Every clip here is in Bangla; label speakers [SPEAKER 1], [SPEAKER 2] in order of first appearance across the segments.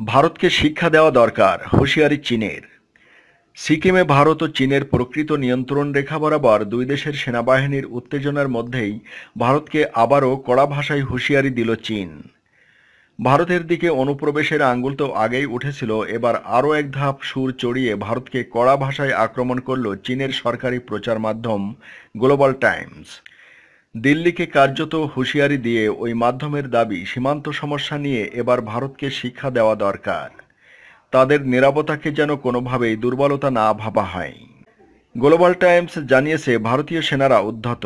[SPEAKER 1] ভারতকে শিক্ষা দেওয়া দরকার, হুঁশিয়ারি চীনের। সিকিমে ভারত ও চীনের প্রকৃত নিয়ন্ত্রণ রেখা বরাবর দুই দেশের সেনাবাহিনীর উত্তেজনার মধ্যেই ভারতকে আবারও কড়া ভাষায় হুঁশিয়ারি দিল চীন। ভারতের দিকে অনুপ্রবেশের আঙ্গুল তো আগেই উঠেছিল, এবার আরও এক ধাপ সুর চড়িয়ে ভারতকে কড়া ভাষায় আক্রমণ করল চীনের সরকারি প্রচার মাধ্যম গ্লোবাল টাইমস। দিল্লিকে কার্যত হুঁশিয়ারি দিয়ে ওই মাধ্যমের দাবি, সীমান্ত সমস্যা নিয়ে এবার ভারতকে শিক্ষা দেওয়া দরকার। তাদের নিরাপত্তাকে যেন কোনোভাবেই দুর্বলতা না ভাবা হয়। গ্লোবাল টাইমস জানিয়েছে, ভারতীয় সেনারা উদ্ধত।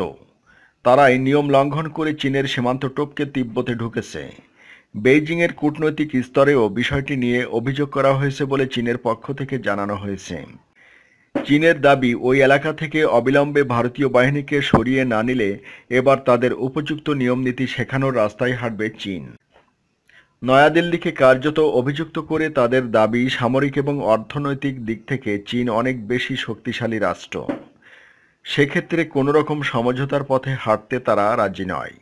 [SPEAKER 1] তারাই নিয়ম লঙ্ঘন করে চীনের সীমান্ত টপকে তিব্বতে ঢুকেছে। বেইজিংয়ের কূটনৈতিক স্তরেও বিষয়টি নিয়ে অভিযোগ করা হয়েছে বলে চীনের পক্ষ থেকে জানানো হয়েছে। চীনের দাবি ওই এলাকা থেকে অবিলম্বে ভারতীয় বাহিনীকে সরিয়ে না নিলে এবার তাদের উপযুক্ত নিয়মনীতি শেখানোর রাস্তায় হাঁটবে চীন। নয়াদিল্লিকে কার্যত অভিযুক্ত করে তাদের দাবি সামরিক এবং অর্থনৈতিক দিক থেকে চীন অনেক বেশি শক্তিশালী রাষ্ট্র। সেক্ষেত্রে কোনো রকম সমঝোতার পথে হাঁটতে তারা রাজি নয়।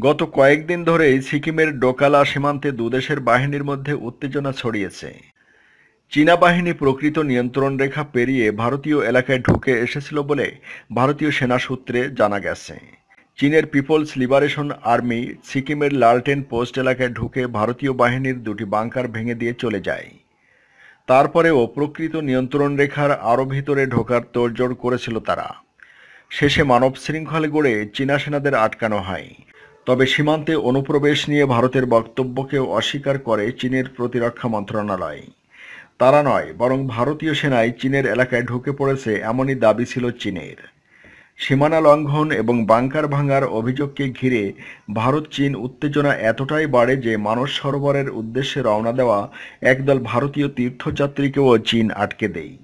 [SPEAKER 1] গত কয়েকদিন ধরেই সিকিমের ডোকালা সীমান্তে দুদেশের বাহিনীর মধ্যে উত্তেজনা ছড়িয়েছে। চীনা বাহিনী প্রকৃত নিয়ন্ত্রণ রেখা পেরিয়ে ভারতীয় এলাকায় ঢুকে এসেছিল বলে ভারতীয় সেনা সূত্রে জানা গেছে। চীনের পিপলস লিবারেশন আর্মি সিকিমের লালটেন পোস্ট এলাকায় ঢুকে ভারতীয় বাহিনীর দুটি বাংকার ভেঙে দিয়ে চলে যায়। তারপরেও প্রকৃত নিয়ন্ত্রণ রেখার আরও ভিতরে ঢোকার তোড়জোড় করেছিল তারা। শেষে মানব শৃঙ্খলে গড়ে চীনা সেনাদের আটকানো হয়। তবে সীমান্তে অনুপ্রবেশ নিয়ে ভারতের বক্তব্যকেও অস্বীকার করে চীনের প্রতিরক্ষা মন্ত্রণালয়। তারা নয়, বরং ভারতীয় সেনাই চীনের এলাকায় ঢুকে পড়েছে এমনই দাবি ছিল চীনের। সীমানা লঙ্ঘন এবং বাংকার ভাঙার অভিযোগকে ঘিরে ভারত চীন উত্তেজনা এতটাই বাড়ে যে মানস সরোবরের উদ্দেশ্যে রওনা দেওয়া একদল ভারতীয় তীর্থযাত্রীকেও চীন আটকে দেয়।